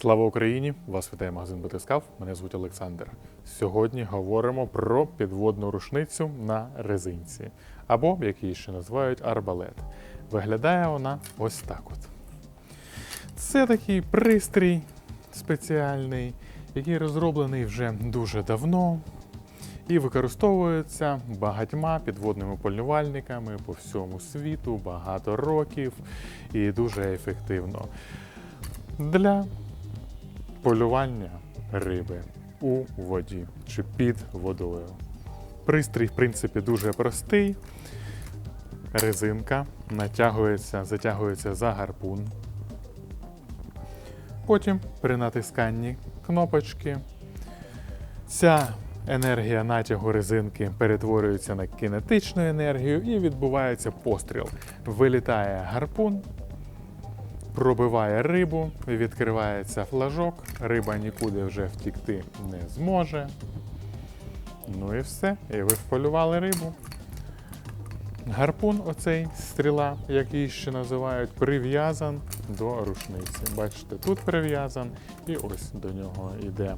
Слава Україні! Вас вітає магазин Батискав. Мене звуть Олександр. Сьогодні говоримо про підводну рушницю на резинці, або як її ще називають арбалет. Виглядає вона ось так от. Це такий пристрій спеціальний, який розроблений вже дуже давно і використовується багатьма підводними полювальниками по всьому світу багато років і дуже ефективно для полювання риби у воді чи під водою. Пристрій, в принципі, дуже простий. Резинка натягується, затягується за гарпун. Потім при натисканні кнопочки ця енергія натягу резинки перетворюється на кінетичну енергію і відбувається постріл. Вилітає гарпун, пробиває рибу, відкривається флажок, риба нікуди вже втікти не зможе. Ну і все, і ви вполювали рибу. Гарпун, оцей стріла, як її ще називають, прив'язан до рушниці. Бачите, тут прив'язан, і ось до нього йде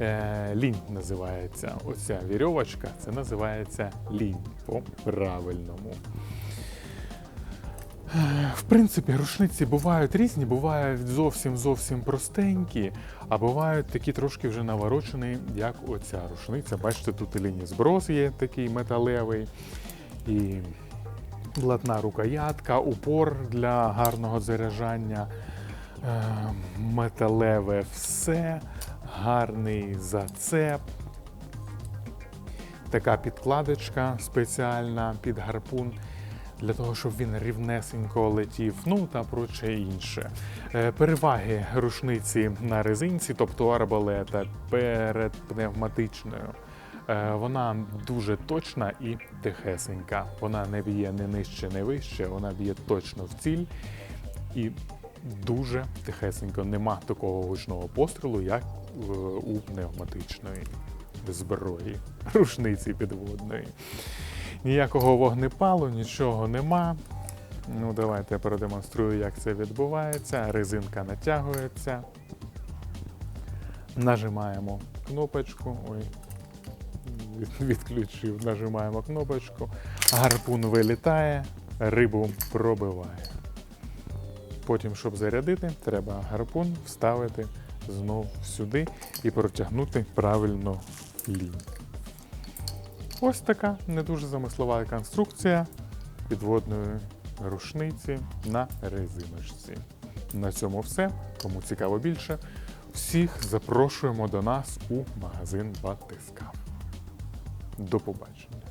е, лінь називається. Оця вірьовочка, це називається лінь по-правильному. В принципі, рушниці бувають різні, бувають зовсім зовсім простенькі, а бувають такі трошки вже наворочені, як оця рушниця. Бачите, тут і лінії зброс є такий металевий, і блатна рукоятка, упор для гарного заряджання, е, металеве все, гарний зацеп. Така підкладочка спеціальна під гарпун для того, щоб він рівнесенько летів, ну та проче інше. Е, Переваги рушниці на резинці, тобто арбалета, перед пневматичною. Е, Вона дуже точна і тихесенька. Вона не б'є не нижче, не вище, вона б'є точно в ціль і дуже тихесенько. Нема такого гучного пострілу, як е, у пневматичної зброї, рушниці підводної. Ніякого вогнепалу, нічого нема. Ну, давайте я продемонструю, як це відбувається. Резинка натягується. Нажимаємо кнопочку. Ой, відключив, нажимаємо кнопочку. Гарпун вилітає, рибу пробиває. Потім, щоб зарядити, треба гарпун вставити знов сюди і протягнути правильно лінію. Ось така не дуже замислова конструкція підводної рушниці на резиночці. На цьому все. Кому цікаво більше, всіх запрошуємо до нас у магазин Батискав. До побачення!